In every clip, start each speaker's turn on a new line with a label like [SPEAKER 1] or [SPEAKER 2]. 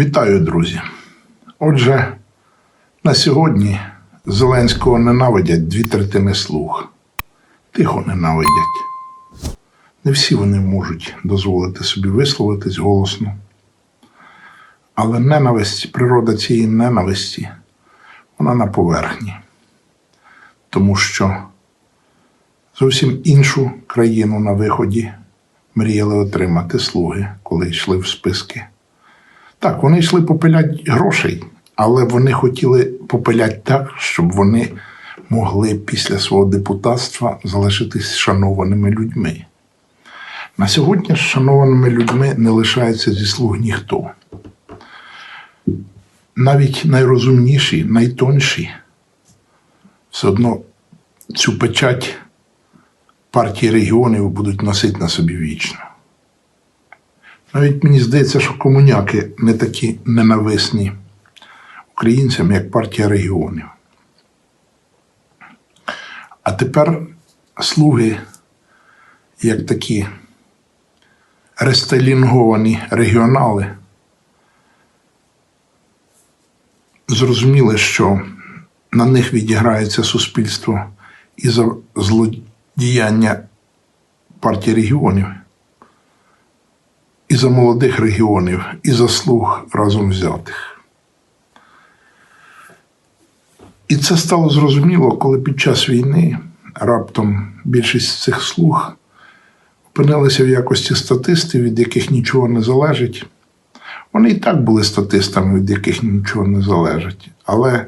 [SPEAKER 1] Вітаю, друзі. Отже, на сьогодні Зеленського ненавидять дві третини слуг. Тихо ненавидять. Не всі вони можуть дозволити собі висловитись голосно. Але ненависть, природа цієї ненависті, вона на поверхні. Тому що зовсім іншу країну на виході мріяли отримати слуги, коли йшли в списки. Так, вони йшли попилять грошей, але вони хотіли попилять так, щоб вони могли після свого депутатства залишитись шанованими людьми. На сьогодні шанованими людьми не лишається зі слуг ніхто. Навіть найрозумніші, найтонші все одно цю печать партії регіонів будуть носити на собі вічно. Навіть мені здається, що комуняки не такі ненависні українцям, як партія регіонів. А тепер слуги, як такі рестайлінговані регіонали, зрозуміли, що на них відіграється суспільство і за злодіяння партії регіонів і за молодих регіонів, і за слуг разом взятих. І це стало зрозуміло, коли під час війни раптом більшість цих слуг опинилися в якості статистів, від яких нічого не залежить. Вони і так були статистами, від яких нічого не залежить. Але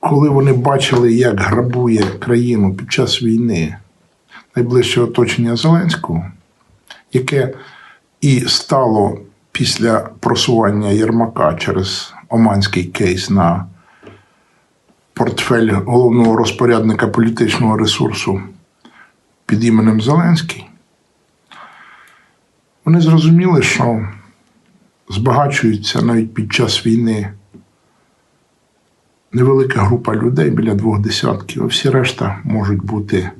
[SPEAKER 1] коли вони бачили, як грабує країну під час війни найближче оточення Зеленського, яке і стало після просування Єрмака через Оманський кейс на портфель головного розпорядника політичного ресурсу під іменем Зеленський, вони зрозуміли, що збагачуються навіть під час війни невелика група людей біля двох десятків, а всі решта можуть бути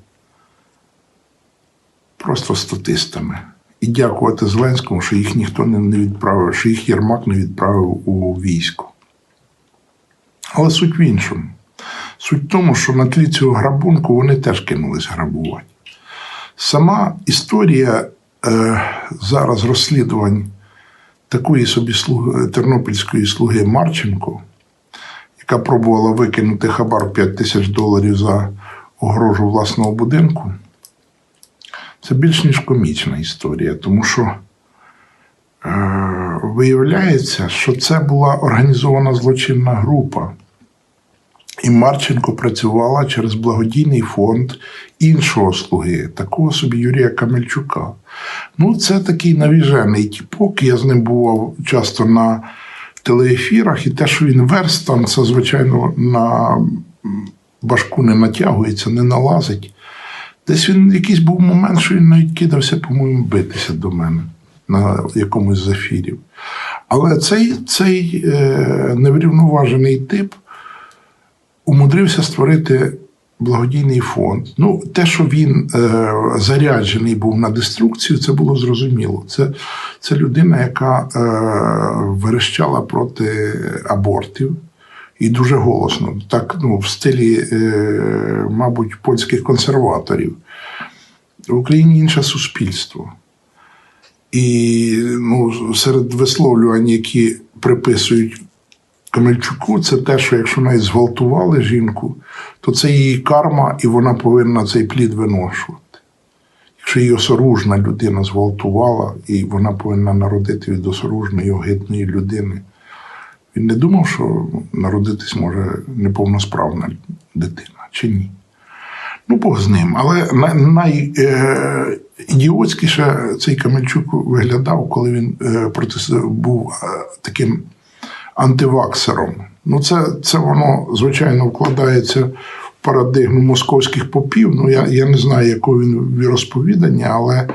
[SPEAKER 1] просто статистами. І дякувати Зеленському, що їх ніхто не відправив, що їх Єрмак не відправив у військо. Але суть в іншому. Суть в тому, що на тлі цього грабунку вони теж кинулись грабувати. Сама історія е, зараз розслідувань такої собі слуги, тернопільської слуги Марченко, яка пробувала викинути хабар 5 тисяч доларів за огрожу власного будинку. Це більш ніж комічна історія, тому що е, виявляється, що це була організована злочинна група. І Марченко працювала через благодійний фонд іншого слуги, такого собі Юрія Камельчука. Ну, це такий навіжений тіпок. Я з ним бував часто на телеефірах, і те, що він верстан, це, звичайно, на башку не натягується, не налазить. Десь він якийсь був момент, що він навіть кидався, по-моєму, битися до мене на якомусь з ефірів. Але цей цей е, неврівноважений тип умудрився створити благодійний фонд. Ну, те, що він е, заряджений був на деструкцію, це було зрозуміло. Це це людина, яка е, верещала проти абортів. І дуже голосно, так ну, в стилі, е, мабуть, польських консерваторів. В Україні інше суспільство. І ну, серед висловлювань, які приписують Камельчуку, це те, що якщо навіть зґвалтували жінку, то це її карма, і вона повинна цей плід виношувати. Якщо її осоружна людина зґвалтувала, і вона повинна народити від осоружної огидної людини. Він не думав, що народитись може неповносправна дитина чи ні. Ну, Бог з ним. Але найідіотськіше е, цей Камельчук виглядав, коли він е, був е, таким антиваксером. Ну, це це воно, звичайно, вкладається в парадигму московських попів. Ну, я я не знаю, якого він розповідання, але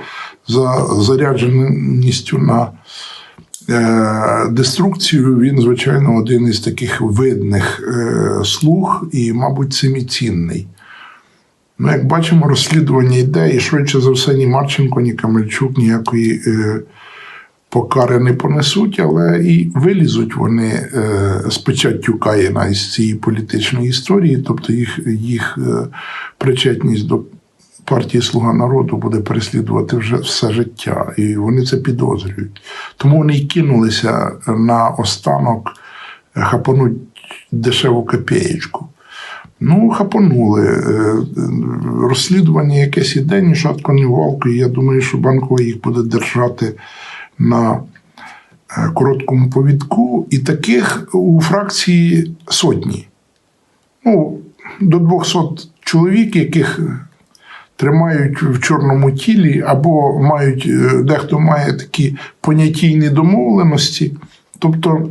[SPEAKER 1] за зарядженістю на деструкцію він, звичайно, один із таких видних е, слуг і, мабуть, цим і цінний. Ну, як бачимо, розслідування йде, і швидше за все, ні Марченко, ні Камельчук ніякої е, покари не понесуть, але і вилізуть вони е, з печаттю Каїна із цієї політичної історії, тобто їх, їх е, причетність до партії Слуга народу буде переслідувати вже все життя, і вони це підозрюють. Тому вони й кинулися на останок хапануть дешеву копієчку. Ну, хапанули. Е, Розслідування якесь іде, ні шатко, ні валко. І я думаю, що банкова їх буде держати на е, короткому повідку. І таких у фракції сотні. Ну, до 200 чоловік, яких тримають в чорному тілі, або мають, е, дехто має такі понятійні домовленості. Тобто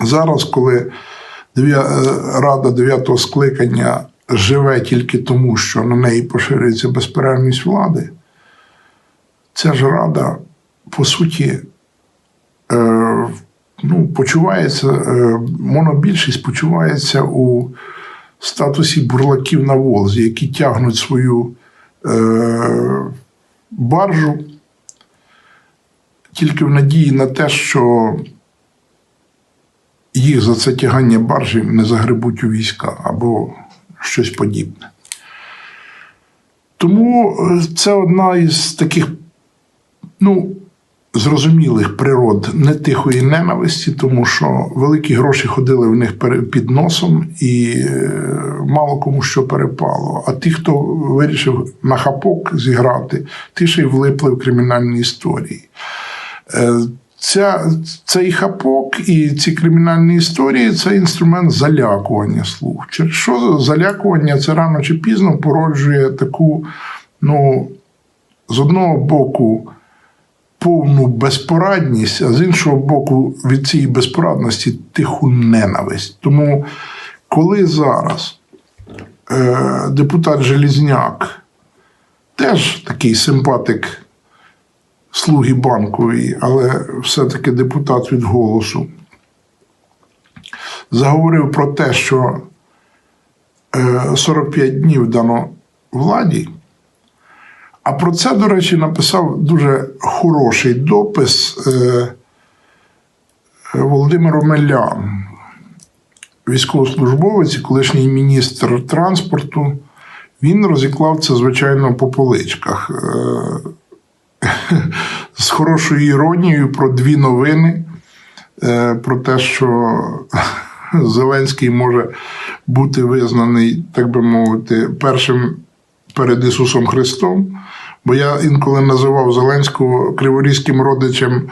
[SPEAKER 1] зараз, коли е, Рада 9 скликання живе тільки тому, що на неї поширюється безперервність влади, ця ж рада, по суті, е, ну, почувається, монобільшість почувається у статусі бурлаків на Волзі, які тягнуть свою е, баржу тільки в надії на те, що їх за це тягання баржі не загребуть у війська або щось подібне. Тому е, це одна із таких, ну, зрозумілих природ нетихої ненависті, тому що великі гроші ходили в них під носом і е, мало кому що перепало. А ті, хто вирішив на хапок зіграти, ті ще й влипли в кримінальні історії. Е, Ця, цей хапок і ці кримінальні історії це інструмент залякування слух. Через що залякування це рано чи пізно породжує таку, ну, з одного боку, повну безпорадність, а з іншого боку, від цієї безпорадності тиху ненависть. Тому, коли зараз е, депутат Желізняк, теж такий симпатик слуги банкової, але все-таки депутат від голосу, заговорив про те, що е, 45 днів дано владі. А про це, до речі, написав дуже хороший допис е, Володимир Омелян, військовослужбовець, і колишній міністр транспорту. Він розіклав це, звичайно, по поличках. Е, з хорошою іронією про дві новини. е, Про те, що Зеленський може бути визнаний, так би мовити, першим перед Ісусом Христом. Бо я інколи називав Зеленського криворізьким родичем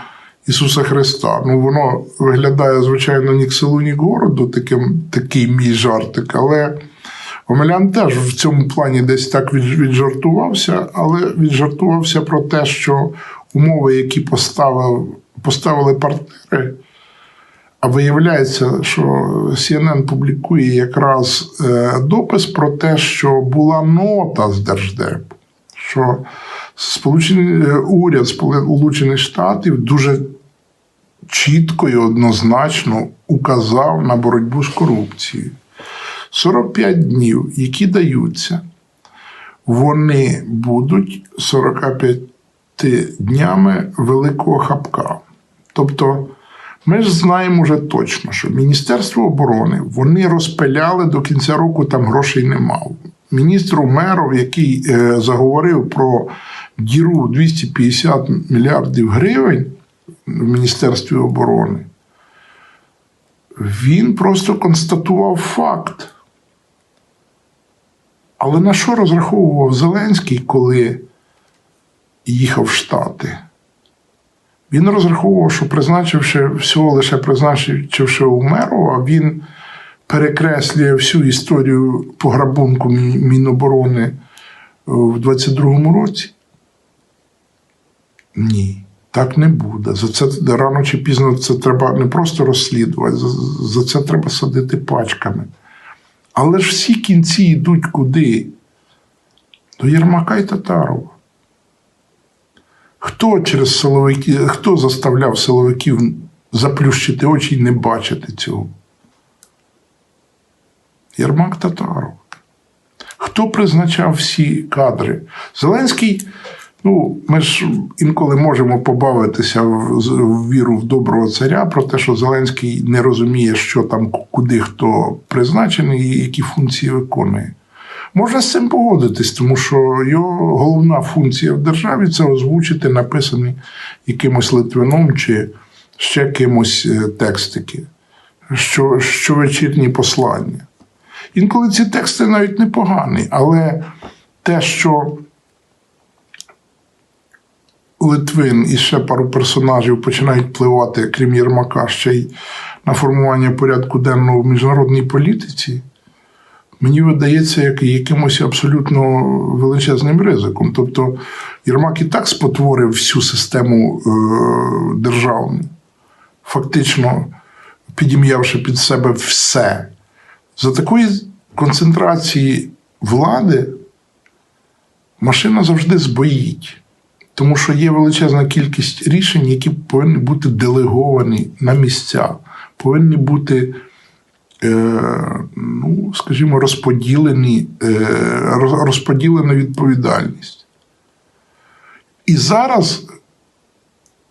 [SPEAKER 1] Ісуса Христа. Ну, воно виглядає, звичайно, ні к селу, ні к городу, таким, такий мій жартик, але. Омелян теж в цьому плані десь так віджартувався, але віджартувався про те, що умови, які поставив, поставили партнери, а виявляється, що CNN публікує якраз е, допис про те, що була нота з Держдепу, що Сполучені, е, уряд Сполучених Штатів дуже чітко і однозначно указав на боротьбу з корупцією. 45 днів, які даються, вони будуть 45 днями великого хапка. Тобто, ми ж знаємо вже точно, що Міністерство оборони вони розпиляли до кінця року, там грошей не мав. Міністр Умеров, який е, заговорив про діру 250 мільярдів гривень в Міністерстві оборони, він просто констатував факт. Але на що розраховував Зеленський, коли їхав в Штати? Він розраховував, що призначивши всього лише призначивши Умерова, він перекреслює всю історію пограбунку Міноборони в 22-му році. Ні, так не буде. За це рано чи пізно це треба не просто розслідувати, за, за це треба садити пачками. Але ж всі кінці йдуть куди? До Єрмака і Татарова. Хто через силовики, хто заставляв силовиків заплющити очі і не бачити цього? Єрмак Татаров. Хто призначав всі кадри? Зеленський Ну, ми ж інколи можемо побавитися в, в віру в доброго царя про те, що Зеленський не розуміє, що там куди хто призначений і які функції виконує. Можна з цим погодитись, тому що його головна функція в державі це озвучити написані якимось Литвином чи ще кимось е, текстики, що, щовечірні послання. Інколи ці тексти навіть непогані, але те, що Литвин і ще пару персонажів починають впливати, крім Єрмака, ще й на формування порядку денного в міжнародній політиці, мені видається як якимось абсолютно величезним ризиком. Тобто Єрмак і так спотворив всю систему е, державну, фактично підім'явши під себе все. За такої концентрації влади машина завжди збоїть. Тому що є величезна кількість рішень, які повинні бути делеговані на місця, повинні бути, ну, скажімо, розподілені, е, розподілена відповідальність. І зараз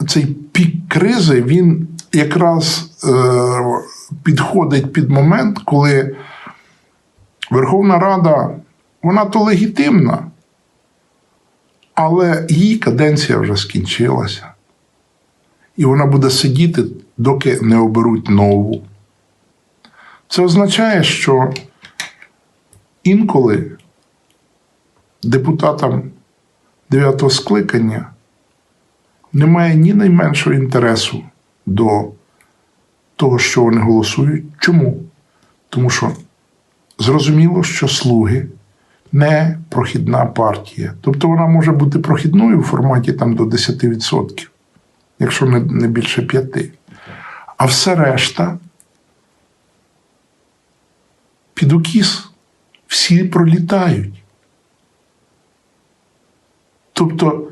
[SPEAKER 1] цей пік кризи він якраз е, підходить під момент, коли Верховна Рада, вона то легітимна, але її каденція вже скінчилася. І вона буде сидіти, доки не оберуть нову. Це означає, що інколи депутатам дев'ятого скликання немає ні найменшого інтересу до того, що вони голосують. Чому? Тому що зрозуміло, що слуги не прохідна партія. Тобто вона може бути прохідною в форматі там до 10%, якщо не більше 5%. А все решта під укіс всі пролітають. Тобто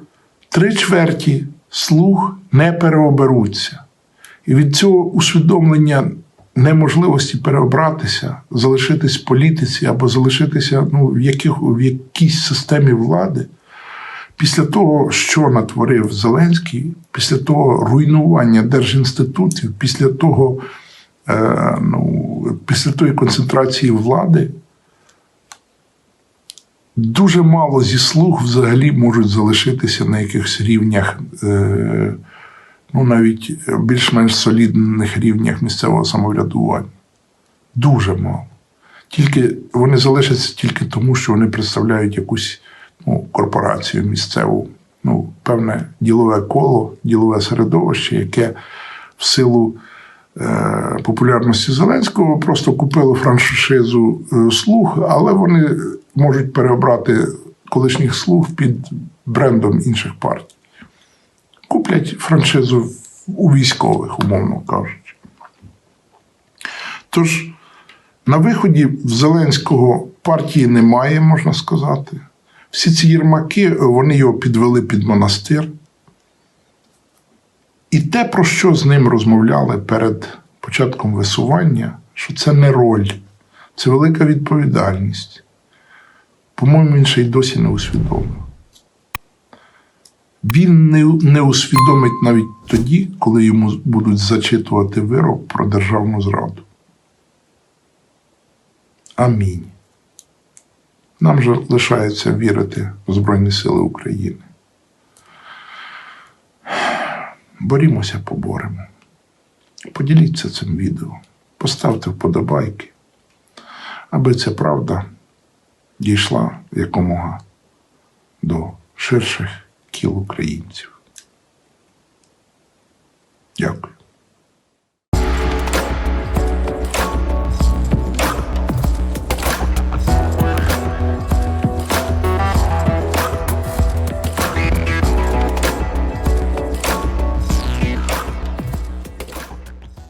[SPEAKER 1] три чверті слуг не переоберуться. І від цього усвідомлення неможливості переобратися, залишитись в політиці або залишитися ну, в, яких, в якійсь системі влади, після того, що натворив Зеленський, після того руйнування держінститутів, після того, ну, після тої концентрації влади, дуже мало зі слуг взагалі можуть залишитися на якихось рівнях. Е, ну, навіть більш-менш солідних рівнях місцевого самоврядування. Дуже мало. Тільки вони залишаться тільки тому, що вони представляють якусь ну, корпорацію місцеву, ну, певне ділове коло, ділове середовище, яке в силу е, популярності Зеленського просто купило франшизу е, слуг, але вони можуть переобрати колишніх слуг під брендом інших партій куплять франшизу у військових, умовно кажучи. Тож, на виході в Зеленського партії немає, можна сказати. Всі ці єрмаки вони його підвели під монастир. І те, про що з ним розмовляли перед початком висування, що це не роль, це велика відповідальність. По-моєму, він ще й досі не усвідомив він не, не усвідомить навіть тоді, коли йому будуть зачитувати вирок про державну зраду. Амінь. Нам же лишається вірити в Збройні Сили України борімося, поборемо. Поділіться цим відео, поставте вподобайки, аби ця правда дійшла якомога до ширших кіл українців. Дякую.